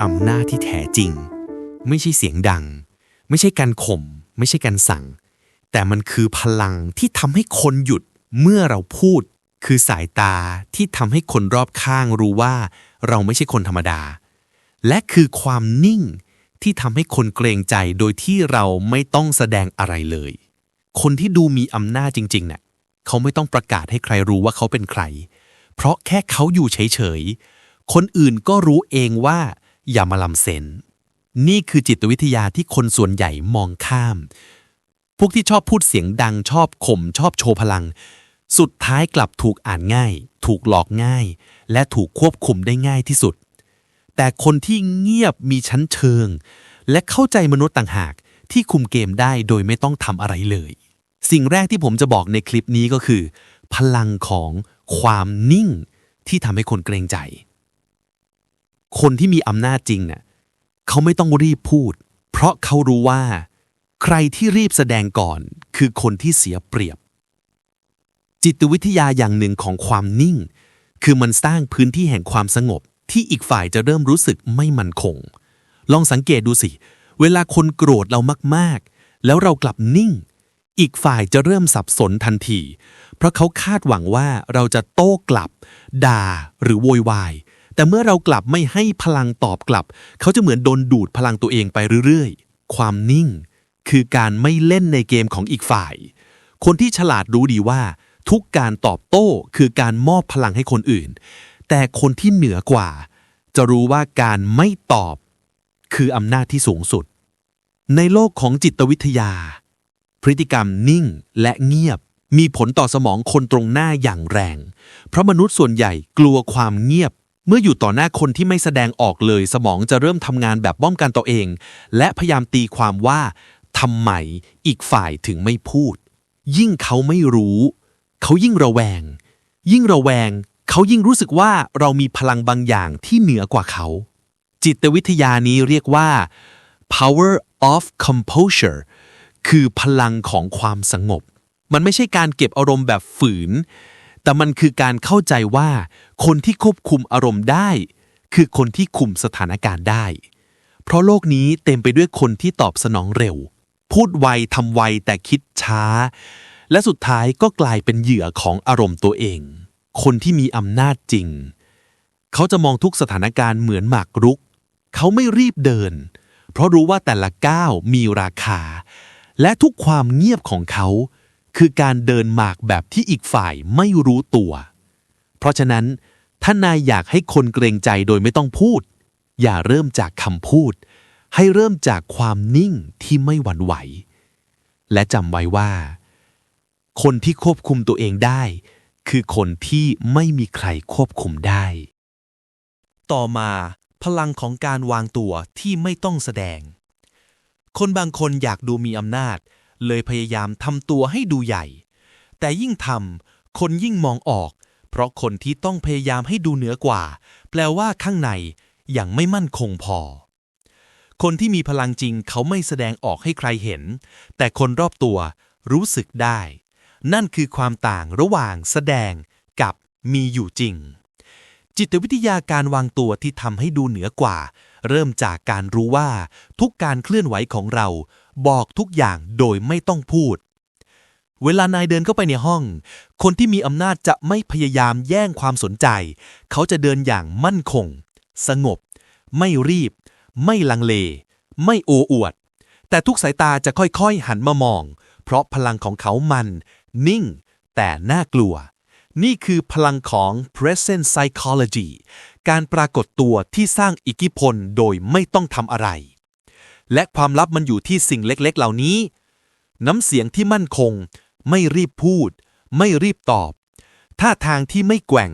อำนาจที่แท้จริง ไม่ใช่เสียงดัง ไม่ใช่การข่ม ไม่ใช่การสั่ง แต่มันคือพลังที่ทำให้คนหยุดเมื่อเราพูด คือสายตาที่ทำให้คนรอบข้างรู้ว่า เราไม่ใช่คนธรรมดา และคือความนิ่งที่ทำให้คนเกรงใจโดยที่เราไม่ต้องแสดงอะไรเลย คนที่ดูมีอำนาจจริงๆเนะ่ยเขาไม่ต้องประกาศให้ใครรู้ว่าเขาเป็นใคร เพราะแค่เขาอยู่เฉยๆ คนอื่นก็รู้เองว่า อย่ามาลำเซนนี่คือจิตวิทยาที่คนส่วนใหญ่มองข้าม พวกที่ชอบพูดเสียงดังชอบข่มชอบโชว์พลัง สุดท้ายกลับถูกอ่านง่าย ถูกหลอกง่าย และถูกควบคุมได้ง่ายที่สุด แต่คนที่เงียบมีชั้นเชิง และเข้าใจมนุษย์ต่างหากที่คุมเกมได้โดยไม่ต้องทำอะไรเลย สิ่งแรกที่ผมจะบอกในคลิปนี้ก็คือ พลังของความนิ่งที่ทำให้คนเกรงใจ คนที่มีอำนาจจริงเน่ะเขาไม่ต้องรีบพูด เพราะเขารู้ว่า ใครที่รีบแสดงก่อน คือคนที่เสียเปรียบ จิตวิทยาอย่างหนึ่งของความนิ่ง คือมันสร้างพื้นที่แห่งความสงบ ที่อีกฝ่ายจะเริ่มรู้สึกไม่มั่นคง ลองสังเกตดูสิ เวลาคนโกรธเรามากๆ แล้วเรากลับนิ่ง อีกฝ่ายจะเริ่มสับสนทันที เพราะเขาคาดหวังว่าเราจะโต้กลับ ด่าหรือโวยวาย แต่เมื่อเรากลับไม่ให้พลังตอบกลับ เขาจะเหมือนโดนดูดพลังตัวเองไปเรื่อยๆ ความนิ่ง คือการไม่เล่นในเกมของอีกฝ่าย คนที่ฉลาดรู้ดีว่า ทุกการตอบโต้คือการมอบพลังให้คนอื่น แต่คนที่เหนือกว่า จะรู้ว่าการไม่ตอบ คืออำนาจที่สูงสุด ในโลกของจิตวิทยา พฤติกรรมนิ่งและเงียบมีผลต่อสมองคนตรงหน้าอย่างแรง เพราะมนุษย์ส่วนใหญ่กลัวความเงียบ เมื่ออยู่ต่อหน้าคนที่ไม่แสดงออกเลย สมองจะเริ่มทำงานแบบป้องกันตัวเอง และพยายามตีความว่าทำไมอีกฝ่ายถึงไม่พูด ยิ่งเขาไม่รู้ เขายิ่งระแวง ยิ่งระแวง เขายิ่งรู้สึกว่าเรามีพลังบางอย่างที่เหนือกว่าเขา จิตวิทยานี้เรียกว่า power of composure คือพลังของความสงบ มันไม่ใช่การเก็บอารมณ์แบบฝืน แต่มันคือการเข้าใจว่า คนที่ควบคุมอารมณ์ได้ คือคนที่คุมสถานการณ์ได้ เพราะโลกนี้เต็มไปด้วยคนที่ตอบสนองเร็ว พูดไวทำไวแต่คิดช้า และสุดท้ายก็กลายเป็นเหยื่อของอารมณ์ตัวเอง คนที่มีอำนาจจริง เขาจะมองทุกสถานการณ์เหมือนหมากรุก เขาไม่รีบเดิน เพราะรู้ว่าแต่ละก้าวมีราคา และทุกความเงียบของเขา คือการเดินหมากแบบที่อีกฝ่ายไม่รู้ตัว เพราะฉะนั้น ถ้านายอยากให้คนเกรงใจโดยไม่ต้องพูด อย่าเริ่มจากคำพูด ให้เริ่มจากความนิ่งที่ไม่หวั่นไหว และจำไว้ว่า คนที่ควบคุมตัวเองได้ คือคนที่ไม่มีใครควบคุมได้ ต่อมาพลังของการวางตัวที่ไม่ต้องแสดง คนบางคนอยากดูมีอำนาจ เลยพยายามทำตัวให้ดูใหญ่ แต่ยิ่งทำคนยิ่งมองออก เพราะคนที่ต้องพยายามให้ดูเหนือกว่า แปลว่าข้างในยังไม่มั่นคงพอ คนที่มีพลังจริงเขาไม่แสดงออกให้ใครเห็น แต่คนรอบตัวรู้สึกได้ นั่นคือความต่างระหว่างแสดงกับมีอยู่จริง จิตวิทยาการวางตัวที่ทำให้ดูเหนือกว่า เริ่มจากการรู้ว่าทุกการเคลื่อนไหวของเรา บอกทุกอย่างโดยไม่ต้องพูด เวลานายเดินเข้าไปในห้อง คนที่มีอำนาจจะไม่พยายามแย่งความสนใจ เขาจะเดินอย่างมั่นคง สงบ ไม่รีบ ไม่ลังเล ไม่โอ้อวด แต่ทุกสายตาจะค่อยๆหันมามอง เพราะพลังของเขามัน นิ่ง แต่น่ากลัว นี่คือพลังของ present psychology การปรากฏตัวที่สร้างอิทธิพลโดยไม่ต้องทำอะไร และความลับมันอยู่ที่สิ่งเล็กๆ เหล่านี้ น้ำเสียงที่มั่นคง ไม่รีบพูด ไม่รีบตอบท่าทางที่ไม่แกว่ง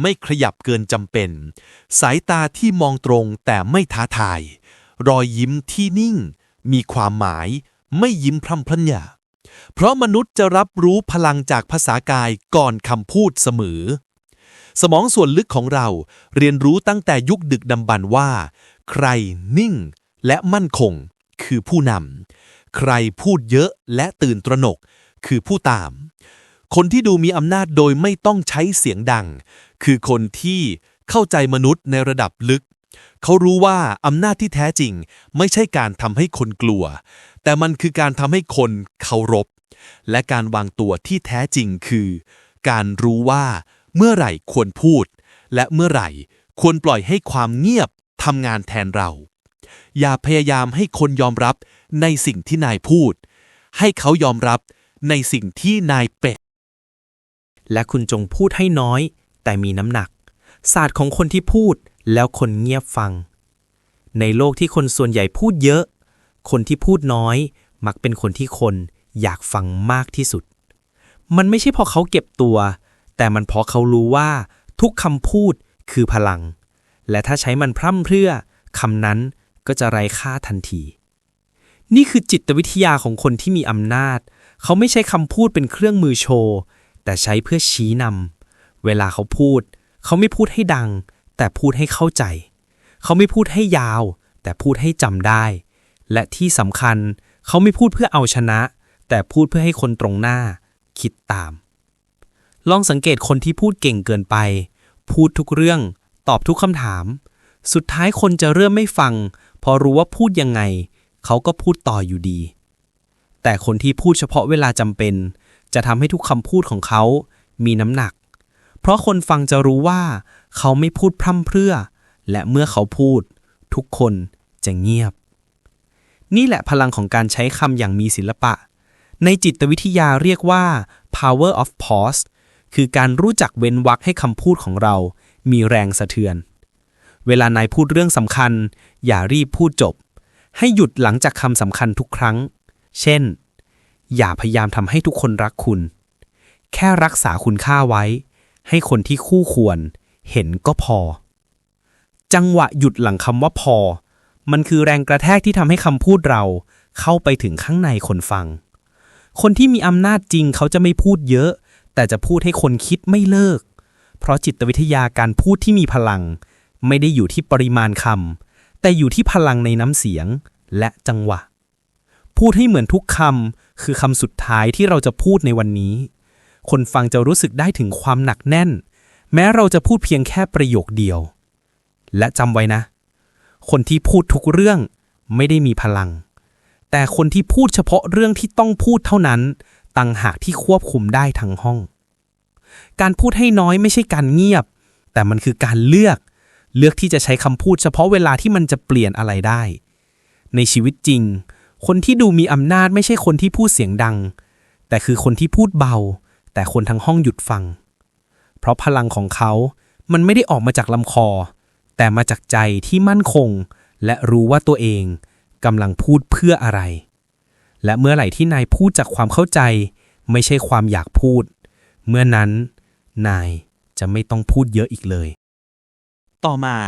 ไม่ขยับเกินจำเป็น สายตาที่มองตรงแต่ไม่ท้าทาย รอยยิ้มที่นิ่ง มีความหมาย ไม่ยิ้มพร่ำพรัญญาเพราะมนุษย์จะรับรู้พลังจากภาษากายก่อนคำพูดเสมอ สมองส่วนลึกของเราเรียนรู้ตั้งแต่ยุคดึกดำบรรพ์ว่า ใครนิ่ง และมั่นคง คือผู้นำ ใครพูดเยอะและตื่นตระหนก คือผู้ตาม คนที่ดูมีอำนาจโดยไม่ต้องใช้เสียงดัง คือคนที่เข้าใจมนุษย์ในระดับลึก เขารู้ว่าอำนาจที่แท้จริง ไม่ใช่การทำให้คนกลัว แต่มันคือการทำให้คนเคารพ และการวางตัวที่แท้จริงคือ การรู้ว่าเมื่อไหร่ควรพูด และเมื่อไหร่ควรปล่อยให้ความเงียบทำงานแทนเรา อย่าพยายามให้คนยอมรับในสิ่งที่นายพูด ให้เขายอมรับในสิ่งที่นายเป็น และคุณจงพูดให้น้อย แต่มีน้ำหนัก ศาสตร์ของคนที่พูดแล้วคนเงียบฟัง ในโลกที่คนส่วนใหญ่พูดเยอะ คนที่พูดน้อย มักเป็นคนที่คนอยากฟังมากที่สุด มันไม่ใช่เพราะเขาเก็บตัว แต่มันเพราะเขารู้ว่า ทุกคำพูดคือพลัง และถ้าใช้มันพร่ำเพรื่อคำนั้น ก็จะไร้ค่าทันที นี่คือจิตวิทยาของคนที่มีอำนาจ เขาไม่ใช้คำพูดเป็นเครื่องมือโชว์ แต่ใช้เพื่อชี้นำเวลาเขาพูด เขาไม่พูดให้ดัง แต่พูดให้เข้าใจ เขาไม่พูดให้ยาว แต่พูดให้จำได้ และที่สำคัญ เขาไม่พูดเพื่อเอาชนะ แต่พูดเพื่อให้คนตรงหน้า คิดตาม ลองสังเกตคนที่พูดเก่งเกินไป พูดทุกเรื่อง ตอบทุกคำถาม สุดท้ายคนจะเริ่มไม่ฟัง พอรู้ว่าพูดยังไง เขาก็พูดต่ออยู่ดี แต่คนที่พูดเฉพาะเวลาจำเป็น จะทำให้ทุกคำพูดของเขา มีน้ำหนัก เพราะคนฟังจะรู้ว่า เขาไม่พูดพร่ำเพรื่อ และเมื่อเขาพูด ทุกคนจะเงียบ นี่แหละพลังของการใช้คำอย่างมีศิลปะ ในจิตวิทยาเรียกว่า power of pause คือการรู้จักเว้นวรรคให้คำพูดของเรา มีแรงสะเทือน เวลานายพูดเรื่องสำคัญ อย่ารีบพูดจบ ให้หยุดหลังจากคำสำคัญทุกครั้ง เช่น อย่าพยายามทำให้ทุกคนรักคุณ แค่รักษาคุณค่าไว้ ให้คนที่คู่ควร เห็นก็พอ จังหวะหยุดหลังคำว่าพอ มันคือแรงกระแทกที่ทำให้คำพูดเรา เข้าไปถึงข้างในคนฟัง คนที่มีอำนาจจริงเขาจะไม่พูดเยอะ แต่จะพูดให้คนคิดไม่เลิก เพราะจิตวิทยาการพูดที่มีพลัง ไม่ได้อยู่ที่ปริมาณคำแต่อยู่ที่พลังในน้ำเสียงและจังหวะ พูดให้เหมือนทุกคำคือคำสุดท้ายที่เราจะพูดในวันนี้ คนฟังจะรู้สึกได้ถึงความหนักแน่น แม้เราจะพูดเพียงแค่ประโยคเดียว และจำไว้นะ คนที่พูดทุกเรื่องไม่ได้มีพลัง แต่คนที่พูดเฉพาะเรื่องที่ต้องพูดเท่านั้นต่างหากที่ควบคุมได้ทั้งห้อง การพูดให้น้อยไม่ใช่การเงียบ แต่มันคือการเลือก เลือกที่จะใช้คำพูดเฉพาะเวลาที่มันจะเปลี่ยนอะไรได้ ในชีวิตจริง คนที่ดูมีอำนาจไม่ใช่คนที่พูดเสียงดัง แต่คือคนที่พูดเบา แต่คนทั้งห้องหยุดฟัง เพราะพลังของเขา มันไม่ได้ออกมาจากลำคอ แต่มาจากใจที่มั่นคง และรู้ว่าตัวเองกำลังพูดเพื่ออะไร และเมื่อไหร่ที่นายพูดจากความเข้าใจ ไม่ใช่ความอยากพูด เมื่อนั้นนายจะไม่ต้องพูดเยอะอีกเลย ต่อมา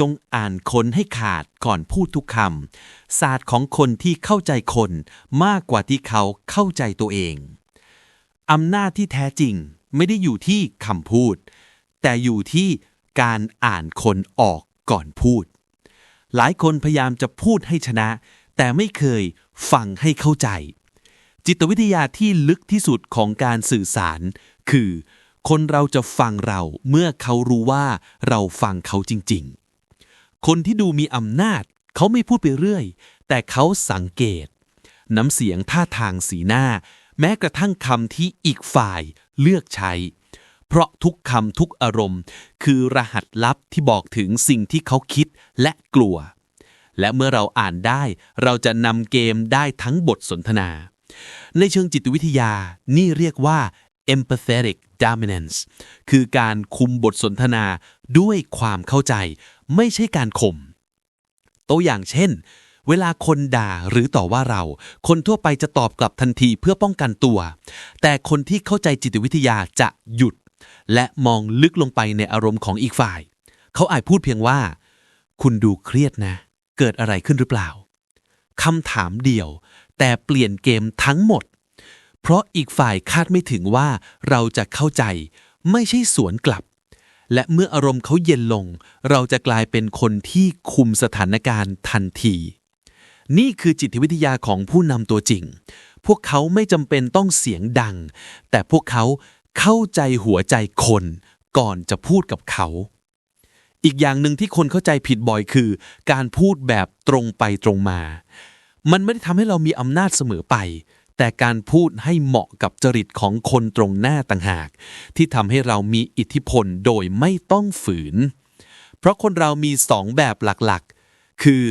จงอ่านคนให้ขาดก่อนพูดทุกคำศาสตร์ของคนที่เข้าใจคนมากกว่าที่เขาเข้าใจตัวเองอำนาจที่แท้จริงไม่ได้อยู่ที่คำพูด แต่อยู่ที่การอ่านคนออกก่อนพูด หลายคนพยายามจะพูดให้ชนะ แต่ไม่เคยฟังให้เข้าใจ จิตวิทยาที่ลึกที่สุดของการสื่อสาร คือ คนเราจะฟังเราเมื่อเขารู้ว่าเราฟังเขาจริง ๆ คนที่ดูมีอำนาจ เขาไม่พูดไปเรื่อย แต่เขาสังเกต น้ำเสียงท่าทางสีหน้า แม้กระทั่งคำที่อีกฝ่ายเลือกใช้ เพราะทุกคำทุกอารมณ์ คือรหัสลับที่บอกถึงสิ่งที่เขาคิดและกลัว และเมื่อเราอ่านได้ เราจะนำเกมได้ทั้งบทสนทนา ในเชิงจิตวิทยานี่เรียกว่า empathetic dominance คือการคุมบทสนทนาด้วยความเข้าใจ ไม่ใช่การข่มตัวอย่างเช่น เวลาคนด่าหรือต่อว่าเรา คนทั่วไปจะตอบกลับทันทีเพื่อป้องกันตัว แต่คนที่เข้าใจจิตวิทยาจะหยุด และมองลึกลงไปในอารมณ์ของอีกฝ่าย เขาอาจพูดเพียงว่า คุณดูเครียดนะ เกิดอะไรขึ้นหรือเปล่าคำถามเดียว แต่เปลี่ยนเกมทั้งหมด เพราะอีกฝ่ายคาดไม่ถึงว่าเราจะเข้าใจ ไม่ใช่สวนกลับ และเมื่ออารมณ์เขาเย็นลง เราจะกลายเป็นคนที่คุมสถานการณ์ทันที นี่คือจิตวิทยาของผู้นำตัวจริง พวกเขาไม่จำเป็นต้องเสียงดัง แต่พวกเขาเข้าใจหัวใจคนก่อนจะพูดกับเขา อีกอย่างหนึ่งที่คนเข้าใจผิดบ่อยคือ การพูดแบบตรงไปตรงมา มันไม่ได้ทำให้เรามีอำนาจเสมอไป แต่การพูดให้เหมาะกับจริตของคนตรงหน้าต่างหาก ที่ทำให้เรามีอิทธิพลโดยไม่ต้องฝืน เพราะคนเรามีสองแบบหลักๆ คือ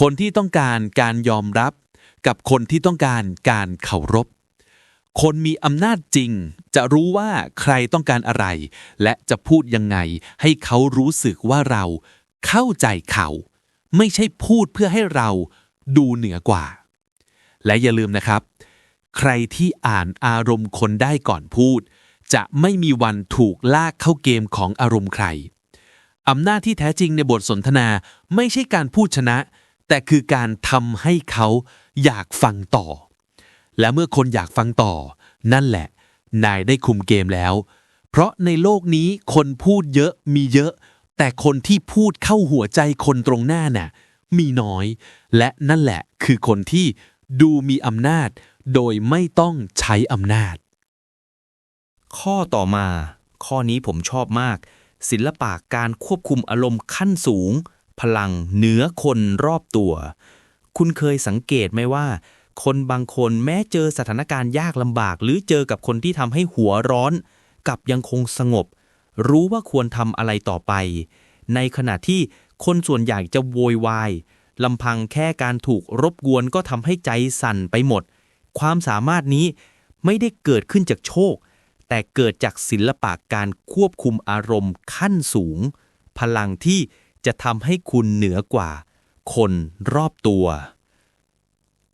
คนที่ต้องการการยอมรับ กับคนที่ต้องการการเคารพ คนมีอำนาจจริง จะรู้ว่าใครต้องการอะไร และจะพูดยังไง ให้เขารู้สึกว่าเรา เข้าใจเขา ไม่ใช่พูดเพื่อให้เราดูเหนือกว่า และอย่าลืมนะครับ ใครที่อ่านอารมณ์คนได้ก่อนพูด จะไม่มีวันถูกลากเข้าเกมของอารมณ์ใคร อำนาจที่แท้จริงในบทสนทนาไม่ใช่การพูดชนะ แต่คือการทำให้เขาอยากฟังต่อ และเมื่อคนอยากฟังต่อ นั่นแหละ นายได้คุมเกมแล้ว เพราะในโลกนี้คนพูดเยอะมีเยอะ แต่คนที่พูดเข้าหัวใจคนตรงหน้าน่ะมีน้อย และนั่นแหละคือคนที่ดูมีอำนาจ โดยไม่ต้องใช้อำนาจ ข้อต่อมา ข้อนี้ผมชอบมาก ศิลปะการควบคุมอารมณ์ขั้นสูง พลังเหนือคนรอบตัว คุณเคยสังเกตไหมว่า คนบางคนแม้เจอสถานการณ์ยากลำบาก หรือเจอกับคนที่ทำให้หัวร้อน กับยังคงสงบ รู้ว่าควรทำอะไรต่อไป ในขณะที่คนส่วนใหญ่จะโวยวายลำพังแค่การถูกรบกวนก็ทำให้ใจสั่นไปหมด ความสามารถนี้ไม่ได้เกิดขึ้นจากโชค แต่เกิดจากศิลปะการควบคุมอารมณ์ขั้นสูง พลังที่จะทำให้คุณเหนือกว่า คนรอบตัว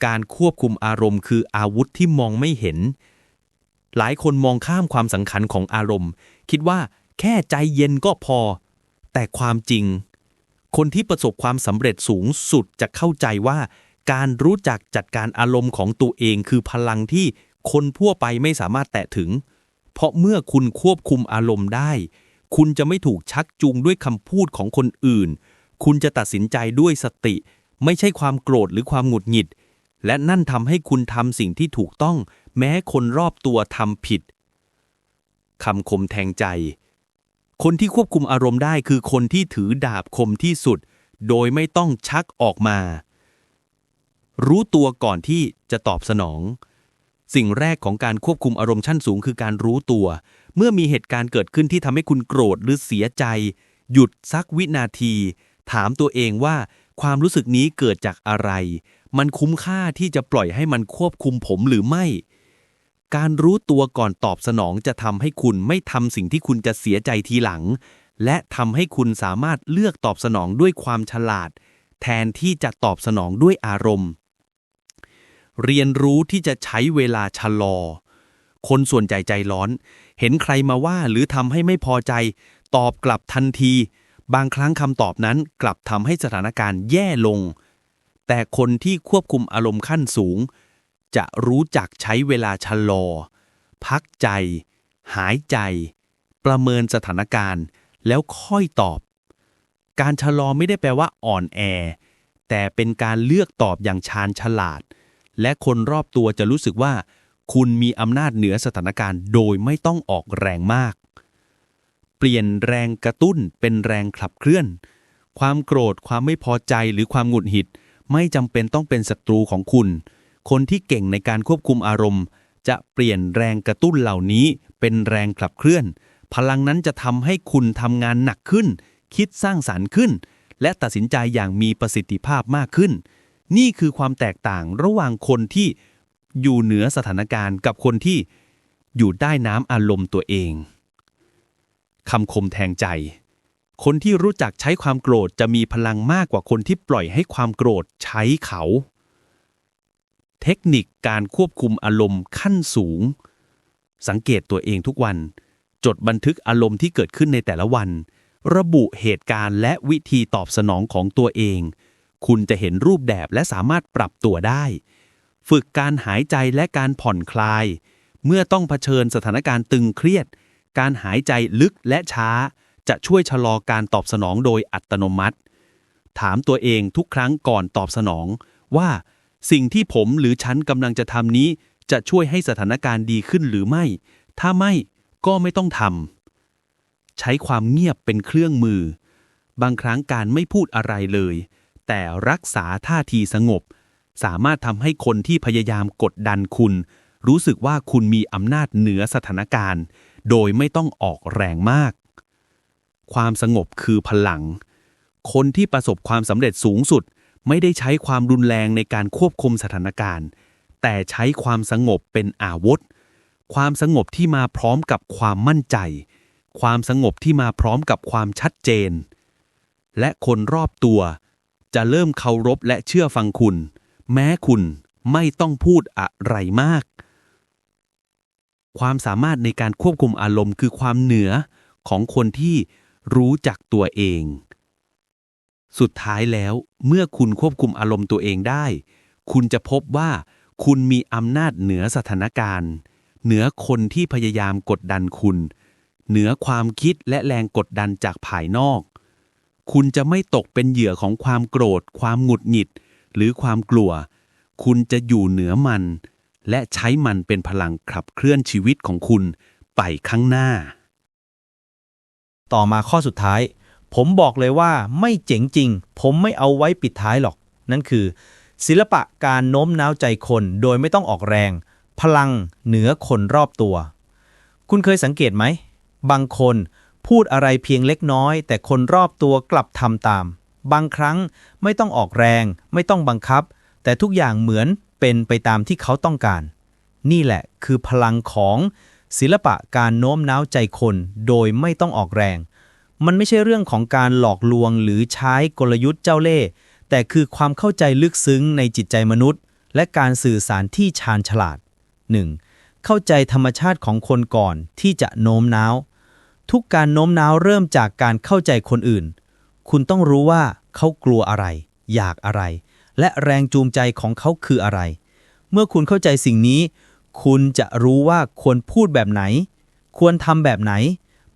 การควบคุมอารมณ์คืออาวุธที่มองไม่เห็น หลายคนมองข้ามความสำคัญของอารมณ์ คิดว่าแค่ใจเย็นก็พอ แต่ความจริง คนที่ประสบความสำเร็จสูงสุดจะเข้าใจว่า การรู้จักจัดการอารมณ์ของตัวเองคือพลังที่คนทั่วไปไม่สามารถแตะถึง เพราะเมื่อคุณควบคุมอารมณ์ได้ คุณจะไม่ถูกชักจูงด้วยคำพูดของคนอื่น คุณจะตัดสินใจด้วยสติ ไม่ใช่ความโกรธหรือความหงุดหงิด และนั่นทำให้คุณทำสิ่งที่ถูกต้อง แม้คนรอบตัวทำผิดคำคมแทงใจ คนที่ควบคุมอารมณ์ได้คือคนที่ถือดาบคมที่สุด โดยไม่ต้องชักออกมา รู้ตัวก่อนที่จะตอบสนอง สิ่งแรกของการควบคุมอารมณ์ชั้นสูงคือการรู้ตัว เมื่อมีเหตุการณ์เกิดขึ้นที่ทำให้คุณโกรธหรือเสียใจ หยุดสักวินาที ถามตัวเองว่า ความรู้สึกนี้เกิดจากอะไร มันคุ้มค่าที่จะปล่อยให้มันควบคุมผมหรือไม่ การรู้ตัวก่อนตอบสนองจะทำให้คุณไม่ทำสิ่งที่คุณจะเสียใจทีหลัง และทำให้คุณสามารถเลือกตอบสนองด้วยความฉลาด แทนที่จะตอบสนองด้วยอารมณ์ เรียนรู้ที่จะใช้เวลาชะลอ คนส่วนใหญ่ใจร้อน เห็นใครมาว่าหรือทำให้ไม่พอใจ ตอบกลับทันที บางครั้งคำตอบนั้นกลับทำให้สถานการณ์แย่ลง แต่คนที่ควบคุมอารมณ์ขั้นสูง จะรู้จักใช้เวลาชะลอ พักใจ หายใจ ประเมินสถานการณ์ แล้วค่อยตอบ การชะลอไม่ได้แปลว่าอ่อนแอ แต่เป็นการเลือกตอบอย่างชาญฉลาด และคนรอบตัวจะรู้สึกว่า คุณมีอำนาจเหนือสถานการณ์ โดยไม่ต้องออกแรงมาก เปลี่ยนแรงกระตุ้นเป็นแรงขับเคลื่อน ความโกรธความไม่พอใจหรือความหงุดหงิด ไม่จำเป็นต้องเป็นศัตรูของคุณ คนที่เก่งในการควบคุมอารมณ์ จะเปลี่ยนแรงกระตุ้นเหล่านี้เป็นแรงขับเคลื่อน พลังนั้นจะทำให้คุณทำงานหนักขึ้น คิดสร้างสารรค์ขึ้น และตัดสินใจอย่างมีประสิทธิภาพมากขึ้น นี่คือความแตกต่างระหว่างคนที่อยู่เหนือสถานการณ์กับคนที่อยู่ใต้น้ำอารมณ์ตัวเองคำคมแทงใจ คนที่รู้จักใช้ความโกรธจะมีพลังมากกว่าคนที่ปล่อยให้ความโกรธใช้เขา เทคนิคการควบคุมอารมณ์ขั้นสูง สังเกตตัวเองทุกวัน จดบันทึกอารมณ์ที่เกิดขึ้นในแต่ละวัน ระบุเหตุการณ์และวิธีตอบสนองของตัวเอง คุณจะเห็นรูปแบบและสามารถปรับตัวได้ ฝึกการหายใจและการผ่อนคลาย เมื่อต้องเผชิญสถานการณ์ตึงเครียด การหายใจลึกและช้า จะช่วยชะลอการตอบสนองโดยอัตโนมัติ ถามตัวเองทุกครั้งก่อนตอบสนอง ว่า สิ่งที่ผมหรือฉันกำลังจะทำนี้ จะช่วยให้สถานการณ์ดีขึ้นหรือไม่ ถ้าไม่ก็ไม่ต้องทำใช้ความเงียบเป็นเครื่องมือบางครั้งการไม่พูดอะไรเลย แต่รักษาท่าทีสงบ สามารถทำให้คนที่พยายามกดดันคุณ รู้สึกว่าคุณมีอำนาจเหนือสถานการณ์ โดยไม่ต้องออกแรงมาก ความสงบคือพลัง คนที่ประสบความสำเร็จสูงสุด ไม่ได้ใช้ความรุนแรงในการควบคุมสถานการณ์ แต่ใช้ความสงบเป็นอาวุธความสงบที่มาพร้อมกับความมั่นใจ ความสงบที่มาพร้อมกับความชัดเจน และคนรอบตัว จะเริ่มเคารพและเชื่อฟังคุณ แม้คุณไม่ต้องพูดอะไรมาก ความสามารถในการควบคุมอารมณ์คือความเหนือของคนที่รู้จักตัวเอง สุดท้ายแล้วเมื่อคุณควบคุมอารมณ์ตัวเองได้ คุณจะพบว่าคุณมีอำนาจเหนือสถานการณ์ เหนือคนที่พยายามกดดันคุณ เหนือความคิดและแรงกดดันจากภายนอก คุณจะไม่ตกเป็นเหยื่อของความโกรธ ความหงุดหงิด หรือความกลัว คุณจะอยู่เหนือมัน และใช้มันเป็นพลังขับเคลื่อนชีวิตของคุณไปข้างหน้า ต่อมาข้อสุดท้าย ผมบอกเลยว่าไม่เจ๋งจริง ผมไม่เอาไว้ปิดท้ายหรอก นั่นคือ ศิลปะการโน้มน้าวใจคนโดยไม่ต้องออกแรง พลังเหนือคนรอบตัว คุณเคยสังเกตไหม บางคน พูดอะไรเพียงเล็กน้อย แต่คนรอบตัวกลับทำตาม บางครั้งไม่ต้องออกแรง ไม่ต้องบังคับ แต่ทุกอย่างเหมือนเป็นไปตามที่เขาต้องการ นี่แหละคือพลังของศิลปะการโน้มน้าวใจคนโดยไม่ต้องออกแรง มันไม่ใช่เรื่องของการหลอกลวงหรือใช้กลยุทธ์เจ้าเล่ห์แต่คือความเข้าใจลึกซึ้งในจิตใจมนุษย์ และการสื่อสารที่ชาญฉลาด 1. เข้าใจธรรมชาติของคนก่อนที่จะโน้มน้าว ทุกการโน้มน้าวเริ่มจากการเข้าใจคนอื่น คุณต้องรู้ว่าเขากลัวอะไร อยากอะไร และแรงจูงใจของเขาคืออะไร เมื่อคุณเข้าใจสิ่งนี้ คุณจะรู้ว่าควรพูดแบบไหน ควรทำแบบไหน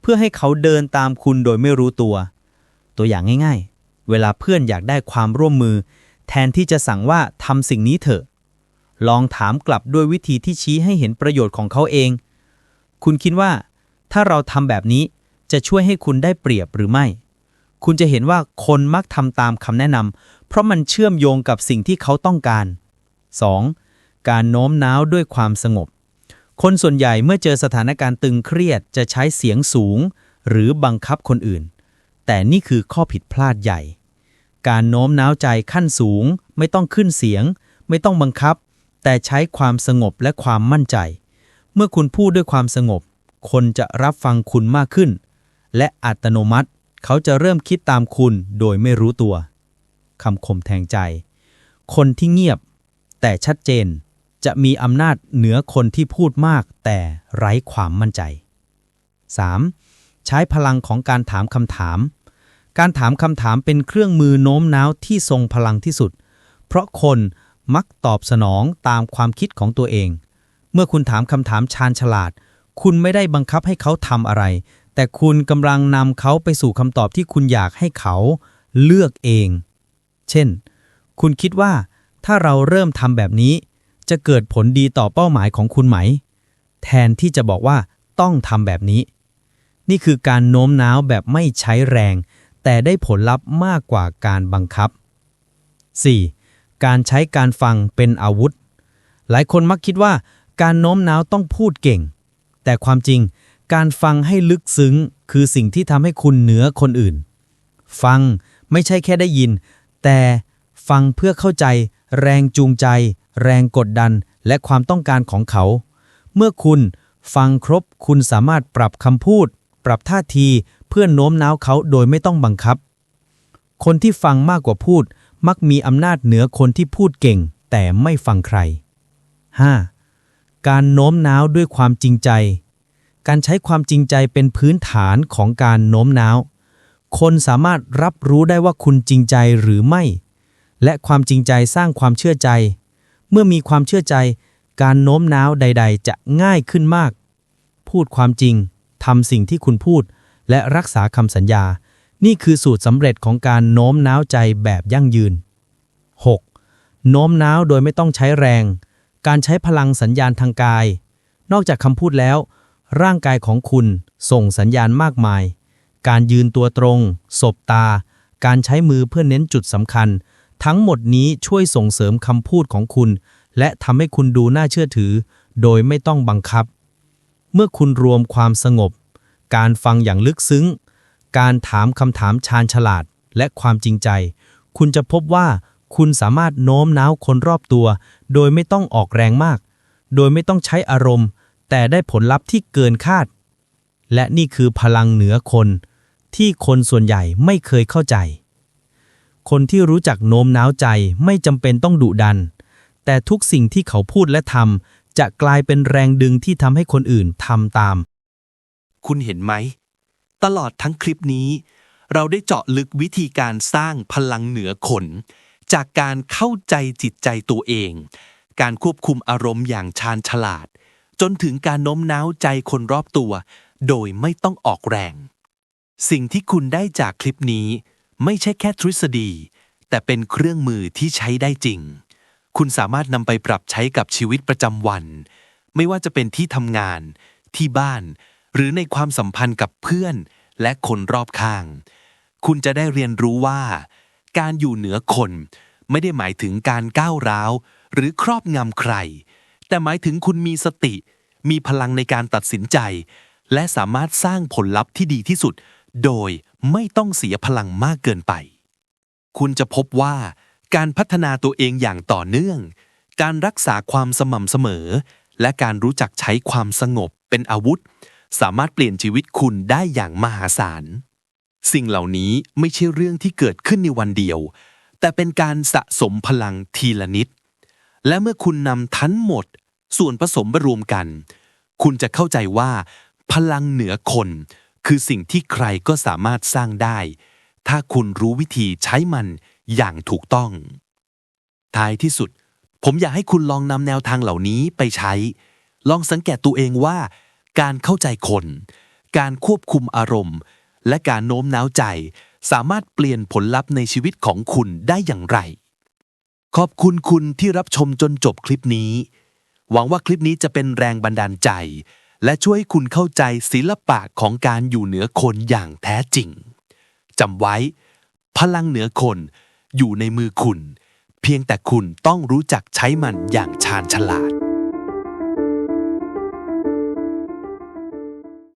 เพื่อให้เขาเดินตามคุณโดยไม่รู้ตัว ตัวอย่างง่าย ๆ เวลาเพื่อนอยากได้ความร่วมมือ แทนที่จะสั่งว่าทำสิ่งนี้เถอะ ลองถามกลับด้วยวิธีที่ชี้ให้เห็นประโยชน์ของเขาเอง คุณคิดว่า ถ้าเราทำแบบนี้จะช่วยให้คุณได้เปรียบหรือไม่ คุณจะเห็นว่าคนมักทำตามคำแนะนำเพราะมันเชื่อมโยงกับสิ่งที่เขาต้องการ 2. การโน้มน้าวด้วยความสงบ คนส่วนใหญ่เมื่อเจอสถานการณ์ตึงเครียดจะใช้เสียงสูง หรือบังคับคนอื่น แต่นี่คือข้อผิดพลาดใหญ่ การโน้มน้าวใจขั้นสูง ไม่ต้องขึ้นเสียง ไม่ต้องบังคับ แต่ใช้ความสงบและความมั่นใจ เมื่อคุณพูดด้วยความสงบ คนจะรับฟังคุณมากขึ้น และอัตโนมัติเขาจะเริ่มคิดตามคุณโดยไม่รู้ตัวคำคมแทงใจ คนที่เงียบ แต่ชัดเจนจะมีอำนาจเหนือคนที่พูดมาก แต่ไร้ความมั่นใจ 3. ใช้พลังของการถามคำถาม การถามคำถามเป็นเครื่องมือโน้มน้าวที่ทรงพลังที่สุด เพราะคนมักตอบสนองตามความคิดของตัวเอง เมื่อคุณถามคำถามชาญฉลาด คุณไม่ได้บังคับให้เขาทำอะไร แต่คุณกำลังนำเขาไปสู่คำตอบที่คุณอยากให้เขาเลือกเอง เช่น คุณคิดว่าถ้าเราเริ่มทำแบบนี้ จะเกิดผลดีต่อเป้าหมายของคุณไหม แทนที่จะบอกว่าต้องทำแบบนี้ นี่คือการโน้มน้าวแบบไม่ใช้แรง แต่ได้ผลลัพธ์มากกว่าการบังคับ 4. การใช้การฟังเป็นอาวุธ หลายคนมักคิดว่าการโน้มน้าวต้องพูดเก่ง แต่ความจริงการฟังให้ลึกซึ้ง คือสิ่งที่ทำให้คุณเหนือคนอื่น ฟังไม่ใช่แค่ได้ยิน แต่ฟังเพื่อเข้าใจ แรงจูงใจ แรงกดดัน และความต้องการของเขา เมื่อคุณฟังครบคุณสามารถปรับคำพูด ปรับท่าทีเพื่อโน้มน้าวเขาโดยไม่ต้องบังคับ คนที่ฟังมากกว่าพูด มักมีอำนาจเหนือคนที่พูดเก่ง แต่ไม่ฟังใคร 5. การโน้มน้าวด้วยความจริงใจ การใช้ความจริงใจเป็นพื้นฐานของการโน้มน้าว คนสามารถรับรู้ได้ว่าคุณจริงใจหรือไม่ และความจริงใจสร้างความเชื่อใจ เมื่อมีความเชื่อใจ การโน้มน้าวใด ๆ จะง่ายขึ้นมาก พูดความจริงทำสิ่งที่คุณพูด และรักษาคำสัญญา นี่คือสูตรสำเร็จของการโน้มน้าวใจแบบยั่งยืน 6. โน้มน้าวโดยไม่ต้องใช้แรง การใช้พลังสัญญาณทางกาย นอกจากคำพูดแล้ว ร่างกายของคุณส่งสัญญาณมากมาย การยืนตัวตรง สบตา การใช้มือเพื่อเน้นจุดสำคัญ ทั้งหมดนี้ช่วยส่งเสริมคำพูดของคุณ และทำให้คุณดูน่าเชื่อถือ โดยไม่ต้องบังคับ เมื่อคุณรวมความสงบ การฟังอย่างลึกซึ้ง การถามคำถามชาญฉลาด และความจริงใจ คุณจะพบว่าคุณสามารถโน้มน้าวคนรอบตัว โดยไม่ต้องออกแรงมาก โดยไม่ต้องใช้อารมณ์ แต่ได้ผลลัพธ์ที่เกินคาด และนี่คือพลังเหนือคน ที่คนส่วนใหญ่ไม่เคยเข้าใจ คนที่รู้จักโน้มน้าวใจไม่จำเป็นต้องดุดัน แต่ทุกสิ่งที่เขาพูดและทำจะกลายเป็นแรงดึงที่ทำให้คนอื่นทำตาม คุณเห็นไหม ตลอดทั้งคลิปนี้ เราได้เจาะลึกวิธีการสร้างพลังเหนือคน จากการเข้าใจจิตใจตัวเอง การควบคุมอารมณ์อย่างชาญฉลาด จนถึงการโน้มน้าวใจคนรอบตัว โดยไม่ต้องออกแรง สิ่งที่คุณได้จากคลิปนี้ ไม่ใช่แค่ทฤษฎี แต่เป็นเครื่องมือที่ใช้ได้จริง คุณสามารถนำไปปรับใช้กับชีวิตประจำวัน ไม่ว่าจะเป็นที่ทำงาน ที่บ้าน หรือในความสัมพันธ์กับเพื่อนและคนรอบข้าง คุณจะได้เรียนรู้ว่า การอยู่เหนือคน ไม่ได้หมายถึงการก้าวร้าว หรือครอบงำใคร แต่หมายถึงคุณมีสติ มีพลังในการตัดสินใจ และสามารถสร้างผลลัพธ์ที่ดีที่สุด โดยไม่ต้องเสียพลังมากเกินไป คุณจะพบว่า การพัฒนาตัวเองอย่างต่อเนื่อง การรักษาความสม่ำเสมอ และการรู้จักใช้ความสงบเป็นอาวุธ สามารถเปลี่ยนชีวิตคุณได้อย่างมหาศาล สิ่งเหล่านี้ไม่ใช่เรื่องที่เกิดขึ้นในวันเดียว แต่เป็นการสะสมพลังทีละนิด และเมื่อคุณนำทั้งหมด ส่วนผสมมารวมกัน คุณจะเข้าใจว่า พลังเหนือคน คือสิ่งที่ใครก็สามารถสร้างได้ ถ้าคุณรู้วิธีใช้มันอย่างถูกต้อง ท้ายที่สุด ผมอยากให้คุณลองนำแนวทางเหล่านี้ไปใช้ ลองสังเกตตัวเองว่า การเข้าใจคน การควบคุมอารมณ์ และการโน้มน้าวใจ สามารถเปลี่ยนผลลัพธ์ในชีวิตของคุณได้อย่างไร ขอบคุณคุณที่รับชมจนจบคลิปนี้ หวังว่าคลิปนี้จะเป็นแรงบันดาลใจ และช่วยคุณเข้าใจศิลปะของการอยู่เหนือคนอย่างแท้จริงจำไว้ พลังเหนือคนอยู่ในมือคุณ เพียงแต่คุณต้องรู้จักใช้มันอย่างชาญฉลาด